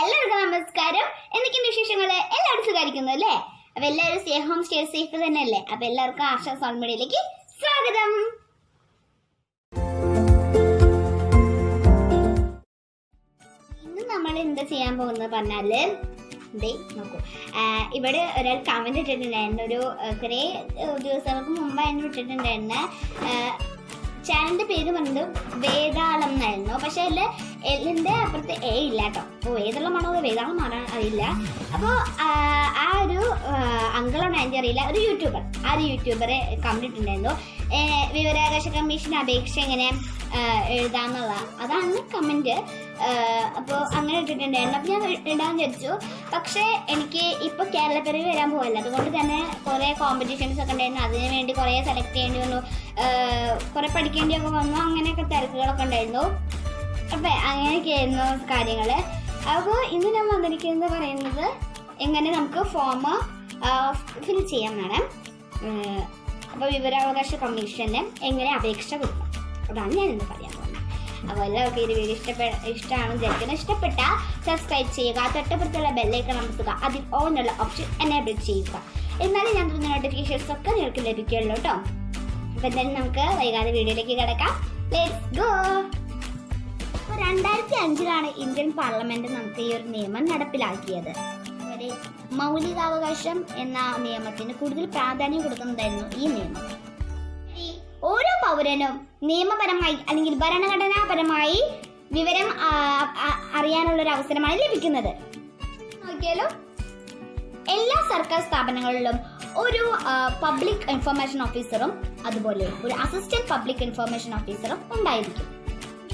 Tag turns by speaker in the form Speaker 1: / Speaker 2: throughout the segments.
Speaker 1: എല്ലാവർക്കും നമസ്കാരം. എന്തൊക്കെയുണ്ട് വിശേഷങ്ങൾ എല്ലാവരും സുഖായിരിക്കുന്നു അല്ലേ? അപ്പൊ എല്ലാവരും സ്റ്റേ ഹോം സ്റ്റേ സേഫ് തന്നെ അല്ലേ അപ്പൊ എല്ലാവർക്കും ആശ സോൾ മീഡിയയിലേക്ക് സ്വാഗതം. ഇന്ന് നമ്മൾ എന്താ ചെയ്യാൻ പോകുന്നത് പറഞ്ഞാൽ ദേ നോക്കൂ. ഇവിടെ ഒരാൾ കമന്റ് ഇട്ടിട്ടുണ്ടായിരുന്നു. ഒരു കുറേ ദിവസങ്ങൾക്ക് മുമ്പ് അതിന് ഇട്ടിട്ടുണ്ടായിരുന്ന ചാനലിന്റെ പേര് പറഞ്ഞത് വേതാളം എന്നായിരുന്നു. പക്ഷെ അതിൽ എല്ലിന്റെ അപ്പുറത്ത് എ ഇല്ല കേട്ടോ. അപ്പോൾ വേതാളമാണോ അതോ വേതാളം മാറാൻ അറിയില്ല. അപ്പോൾ ആ ഒരു അങ്കിളാണ് എന്റെ അറിയില്ല. ഒരു യൂട്യൂബർ. ആ ഒരു യൂട്യൂബറെ കണ്ടിട്ടുണ്ടായിരുന്നു. വിവരാകാശ കമ്മീഷൻ അപേക്ഷ എങ്ങനെ എഴുതാന്നുള്ള അതാണ് കമന്റ് അപ്പോൾ അങ്ങനെ ഇട്ടിട്ടുണ്ടായിരുന്നു. അപ്പോൾ ഞാൻ ഇടാൻ വിചാരിച്ചു. പക്ഷേ എനിക്ക് ഇപ്പോൾ കേരളപ്പിറവി വരാൻ പോകല്ല അതുകൊണ്ട് തന്നെ കുറേ കോമ്പറ്റീഷൻസ് ഒക്കെ ഉണ്ടായിരുന്നു. അതിന് വേണ്ടി കുറേ സെലക്ട് ചെയ്യേണ്ടി വന്നു. കുറേ പഠിക്കേണ്ടിയൊക്കെ വന്നു. അങ്ങനെയൊക്കെ തിരക്കുകളൊക്കെ ഉണ്ടായിരുന്നു. അപ്പം അങ്ങനെയൊക്കെയായിരുന്നു കാര്യങ്ങൾ അപ്പോൾ ഇന്ന് ഞാൻ വന്നിരിക്കുന്നത് പറയുന്നത് എങ്ങനെ നമുക്ക് ഫോം ഫിൽ ചെയ്യാം മാഡം അപ്പോൾ വിവരാവകാശ കമ്മീഷന് എങ്ങനെ അപേക്ഷ കൊടുക്കാം. അതാണ് ഞാൻ ഇന്ന് പറയാൻ പോകുന്നത്. അപ്പോൾ എല്ലാവർക്കും ഈ വീഡിയോ ഇഷ്ടപ്പെട്ട ഇഷ്ടമാണ് വിചാരിക്കുന്നത് ഇഷ്ടപ്പെട്ട സബ്സ്ക്രൈബ് ചെയ്യുക തൊട്ടപ്പുറത്തുള്ള ബെല്ലൈക്കൺ അമർത്തുക അതിൽ ഓണുള്ള ഓപ്ഷൻ എനേബിൾ ചെയ്യുക. എന്നാലും ഞാൻ തോന്നുന്ന നോട്ടിഫിക്കേഷൻസ് ഒക്കെ നിങ്ങൾക്ക് ലഭിക്കുള്ളൂ കേട്ടോ അപ്പോൾ എന്തായാലും നമുക്ക് വൈകാതെ വീഡിയോയിലേക്ക് കിടക്കാം. ലെറ്റ്സ് ഗോ രണ്ടായിരത്തി അഞ്ചിലാണ് ഇന്ത്യൻ പാർലമെന്റ് നമുക്ക് ഈ ഒരു നിയമം നടപ്പിലാക്കിയത്. അതുപോലെ മൗലികാവകാശം എന്ന നിയമത്തിന് കൂടുതൽ പ്രാധാന്യം കൊടുക്കുന്നതായിരുന്നു ഈ നിയമം. ഓരോ പൗരനും നിയമപരമായി അല്ലെങ്കിൽ ഭരണഘടനാപരമായി വിവരം അറിയാനുള്ള ഒരു അവസരമാണ് ലഭിക്കുന്നത്. നോക്കിയാലോ? എല്ലാ സർക്കാർ സ്ഥാപനങ്ങളിലും ഒരു പബ്ലിക് ഇൻഫർമേഷൻ ഓഫീസറും അതുപോലെ ഒരു അസിസ്റ്റന്റ് പബ്ലിക് ഇൻഫർമേഷൻ ഓഫീസറും ഉണ്ടായിരിക്കും.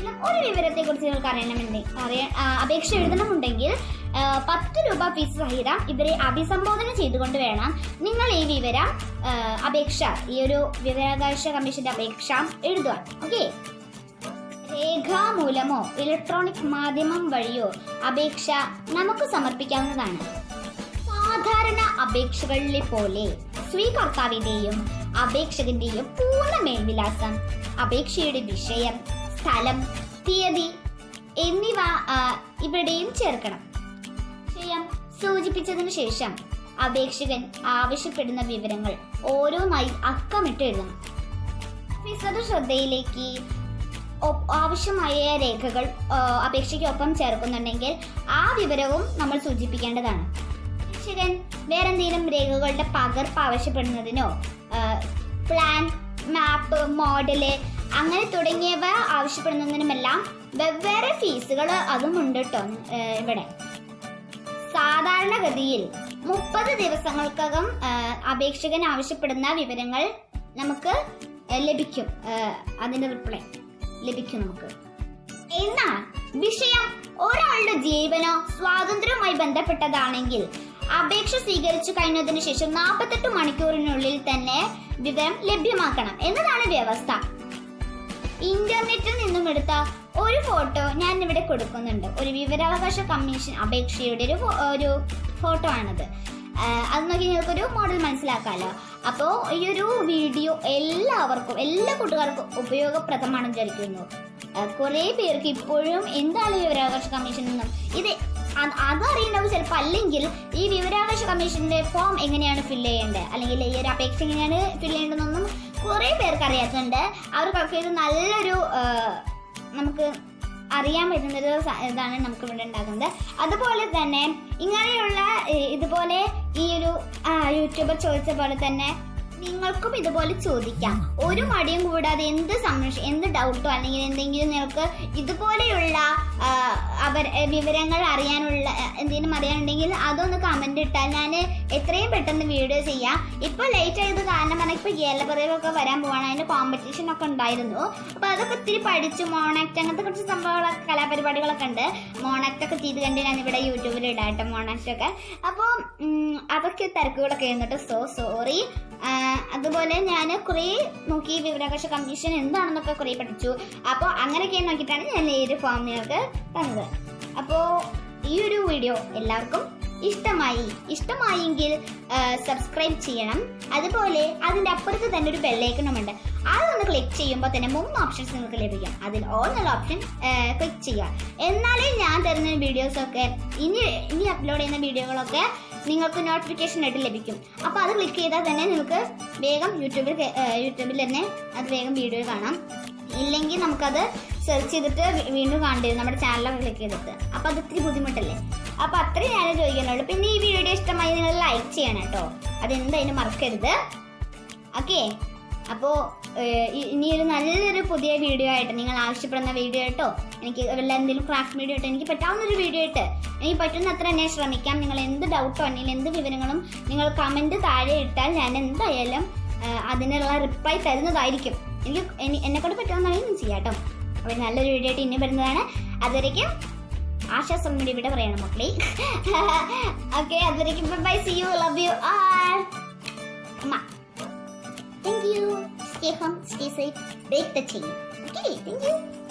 Speaker 1: എങ്കിലും ഒരു വിവരത്തെ കുറിച്ച് നിങ്ങൾക്ക് അറിയണമെന്നുണ്ടെങ്കിൽ അറിയാൻ അപേക്ഷ എഴുതണമെന്നുണ്ടെങ്കിൽ ആ, പത്ത് രൂപ ഫീസ് സഹിതം ഇവരെ അഭിസംബോധന ചെയ്തുകൊണ്ട് വേണം നിങ്ങൾ ഈ വിവരം അപേക്ഷ ഈ ഒരു വിവരാവകാശ കമ്മീഷന്റെ അപേക്ഷ എഴുതുക ഓക്കെ? രേഖാമൂലമോ ഇലക്ട്രോണിക് മാധ്യമം വഴിയോ അപേക്ഷ നമുക്ക് സമർപ്പിക്കാവുന്നതാണ്. സാധാരണ അപേക്ഷകളിലെ പോലെ സ്വീകർത്താവിന്റെയും അപേക്ഷകന്റെയും പൂർണ മേൽവിലാസം അപേക്ഷയുടെ വിഷയം സ്ഥലം തീയതി എന്നിവ ഇവിടെയും ചേർക്കണം. ചെയ്യാം സൂചിപ്പിച്ചതിനു ശേഷം അപേക്ഷകൻ ആവശ്യപ്പെടുന്ന വിവരങ്ങൾ ഓരോന്നായി അക്കമിട്ട് എഴുതണം. വിശദ ശ്രദ്ധയിലേക്ക് ആവശ്യമായ രേഖകൾ അപേക്ഷയ്ക്കൊപ്പം ചേർക്കുന്നുണ്ടെങ്കിൽ ആ വിവരവും നമ്മൾ സൂചിപ്പിക്കേണ്ടതാണ്. അപേക്ഷകൻ വേറെന്തെങ്കിലും രേഖകളുടെ പകർപ്പ് ആവശ്യപ്പെടുന്നതിനോ പ്ലാൻ മാപ്പ് മോഡൽ അങ്ങനെ തുടങ്ങിയവ ആവശ്യപ്പെടുന്നതിനുമെല്ലാം വെവ്വേറെ ഫീസുകൾ അതും ഉണ്ട് കേട്ടോ ഇവിടെ. സാധാരണഗതിയിൽ മുപ്പത് ദിവസങ്ങൾക്കകം അപേക്ഷകൻ ആവശ്യപ്പെടുന്ന വിവരങ്ങൾ നമുക്ക് ലഭിക്കും. അതിന്റെ റിപ്ലൈ ലഭിക്കും നമുക്ക്. എന്നാൽ വിഷയം ഒരാളുടെ ജീവനോ സ്വാതന്ത്ര്യവുമായി ബന്ധപ്പെട്ടതാണെങ്കിൽ അപേക്ഷ സ്വീകരിച്ചു കഴിഞ്ഞതിന് ശേഷം നാൽപ്പത്തെട്ട് മണിക്കൂറിനുള്ളിൽ തന്നെ വിവരം ലഭ്യമാക്കണം എന്നതാണ് വ്യവസ്ഥ. ഇന്റർനെറ്റിൽ നിന്നും എടുത്ത ഒരു ഫോട്ടോ ഞാൻ ഇവിടെ കൊടുക്കുന്നുണ്ട്. ഒരു വിവരാവകാശ കമ്മീഷൻ അപേക്ഷയുടെ ഒരു ഒരു ഫോട്ടോ ആണത്. അത് നോക്കി നിങ്ങൾക്കൊരു മോഡൽ മനസ്സിലാക്കാമല്ലോ അപ്പോൾ ഈ ഒരു വീഡിയോ എല്ലാവർക്കും എല്ലാ കൂട്ടുകാർക്കും ഉപയോഗപ്രദമാണെന്ന് വിചാരിക്കുന്നു. കുറേ പേർക്ക് ഇപ്പോഴും എന്താണ് വിവരാവകാശ കമ്മീഷൻ എന്നും ഇത് അതറിയുന്നത് ചിലപ്പോൾ അല്ലെങ്കിൽ ഈ വിവരാവകാശ കമ്മീഷന്റെ ഫോം എങ്ങനെയാണ് ഫില്ല് ചെയ്യേണ്ടത്? അല്ലെങ്കിൽ ഈ ഒരു അപേക്ഷ എങ്ങനെയാണ് ഫില്ല് ചെയ്യേണ്ടതെന്നൊന്നും കുറേ പേർക്ക് അറിയാത്തുണ്ട് അവർക്കൊക്കെ ഇത് നല്ലൊരു നമുക്ക് അറിയാൻ പറ്റുന്നൊരു ഇതാണ് നമുക്ക് ഇവിടെ ഉണ്ടാക്കുന്നത്. അതുപോലെ തന്നെ ഇങ്ങനെയുള്ള ഇതുപോലെ ഈ ഒരു യൂട്യൂബർ ചോദിച്ച പോലെ തന്നെ നിങ്ങൾക്കും ഇതുപോലെ ചോദിക്കാം. ഒരു മടിയും കൂടാതെ എന്ത് സംശയം എന്ത് ഡൗട്ടോ അല്ലെങ്കിൽ എന്തെങ്കിലും നിങ്ങൾക്ക് ഇതുപോലെയുള്ള അവർ വിവരങ്ങൾ അറിയാനുള്ള എന്തെങ്കിലും അറിയാനുണ്ടെങ്കിൽ അതൊന്ന് കമന്റ് ഇട്ടാൽ ഞാൻ എത്രയും പെട്ടെന്ന് വീഡിയോ ചെയ്യാം. ഇപ്പോൾ ലേറ്റ് ആയത് കാരണം പറഞ്ഞാൽ ഇപ്പോൾ ഏലപ്പറയൊക്കെ വരാൻ പോവാണ്. അതിന്റെ കോമ്പറ്റീഷൻ ഒക്കെ ഉണ്ടായിരുന്നു. അപ്പോൾ അതൊക്കെ ഒത്തിരി പഠിച്ചു. മോണാക്ട് അങ്ങനത്തെ കുറച്ച് സംഭവങ്ങളൊക്കെ കലാപരിപാടികളൊക്കെ ഉണ്ട്. മോണാക്ട് ഒക്കെ ചെയ്ത് കണ്ട് ഞാൻ ഇവിടെ യൂട്യൂബിൽ ഇടാട്ടോ മോണാക്ട് ഒക്കെ. അപ്പോൾ അതൊക്കെ തിരക്കുകളൊക്കെ ആയിരുന്നു കേട്ടോ. സോ സോറി അതുപോലെ ഞാൻ കുറേ നോക്കി വിവരാവകാശ കമ്മീഷൻ എന്താണെന്നൊക്കെ കുറേ പഠിച്ചു. അപ്പോൾ അങ്ങനെയൊക്കെ നോക്കിയിട്ടാണ് ഞാൻ ഈ ഒരു ഫോം നിങ്ങൾക്ക് തന്നത്. അപ്പോൾ ഈ ഒരു വീഡിയോ എല്ലാവർക്കും ഇഷ്ടമായി. ഇഷ്ടമായെങ്കിൽ സബ്സ്ക്രൈബ് ചെയ്യണം. അതുപോലെ അതിന്റെ അപ്പുറത്ത് തന്നെ ഒരു ബെല്ലൈക്കണുമുണ്ട് അതൊന്ന് ക്ലിക്ക് ചെയ്യുമ്പോൾ തന്നെ മൂന്ന് ഓപ്ഷൻസ് നിങ്ങൾക്ക് ലഭിക്കും. അതിൽ ഓൾ എന്നുള്ള ഓപ്ഷൻ ക്ലിക്ക് ചെയ്യുക. എന്നാലേ ഞാൻ തരുന്ന വീഡിയോസൊക്കെ ഇനി ഇനി അപ്ലോഡ് ചെയ്യുന്ന വീഡിയോകളൊക്കെ നിങ്ങൾക്ക് നോട്ടിഫിക്കേഷൻ ആയിട്ട് ലഭിക്കും. അപ്പോൾ അത് ക്ലിക്ക് ചെയ്താൽ തന്നെ നിങ്ങൾക്ക് വേഗം യൂട്യൂബിൽ യൂട്യൂബിൽ തന്നെ അത് വേഗം വീഡിയോ കാണാം. ഇല്ലെങ്കിൽ നമുക്കത് സെർച്ച് ചെയ്തിട്ട് വീണ്ടും കാണേണ്ടി നമ്മുടെ ചാനലൊക്കെ ക്ലിക്ക് ചെയ്തിട്ട്. അപ്പോൾ അത് ഇത്തിരി ബുദ്ധിമുട്ടല്ലേ? അപ്പോൾ അത്രയും ഞാൻ ചോദിക്കാനുള്ളൂ. പിന്നെ ഈ വീഡിയോ ഇഷ്ടമായി നിങ്ങൾ ലൈക്ക് ചെയ്യണം കേട്ടോ. അതെന്തായാലും മറക്കരുത്. ഓക്കെ അപ്പോൾ ഇനി ഒരു നല്ലൊരു പുതിയ വീഡിയോ ആയിട്ട് നിങ്ങൾ ആവശ്യപ്പെടുന്ന വീഡിയോ ആയിട്ടോ എനിക്ക് വല്ല എന്തെങ്കിലും ക്രാഫ്റ്റ് വീഡിയോ ആയിട്ട് എനിക്ക് പറ്റാവുന്ന ഒരു വീഡിയോ ആയിട്ട് എനിക്ക് പറ്റുന്നത്ര തന്നെ ശ്രമിക്കാം. നിങ്ങൾ എന്ത് ഡൗട്ടോ അല്ലെങ്കിൽ എന്ത് വിവരങ്ങളും നിങ്ങൾ കമന്റ് താഴെ ഇട്ടാൽ ഞാൻ എന്തായാലും അതിനുള്ള റിപ്ലൈ തരുന്നതായിരിക്കും. എനിക്ക് എന്നെ- എന്നെക്കൊണ്ട് പറ്റാവുന്നതാണെങ്കിൽ ഞാൻ ചെയ്യാം കേട്ടോ. അപ്പോൾ നല്ലൊരു വീഡിയോ ആയിട്ട് ഇനി വരുന്നതാണ്. അതുവരേക്കും ആശ്വാസം കൂടി ഇവിടെ പറയണം മക്കളെ. ഓക്കെ അതുവരേക്കും bye see you love you ആ അമ്മ stay home, stay safe, bake the chain. Okay, thank you.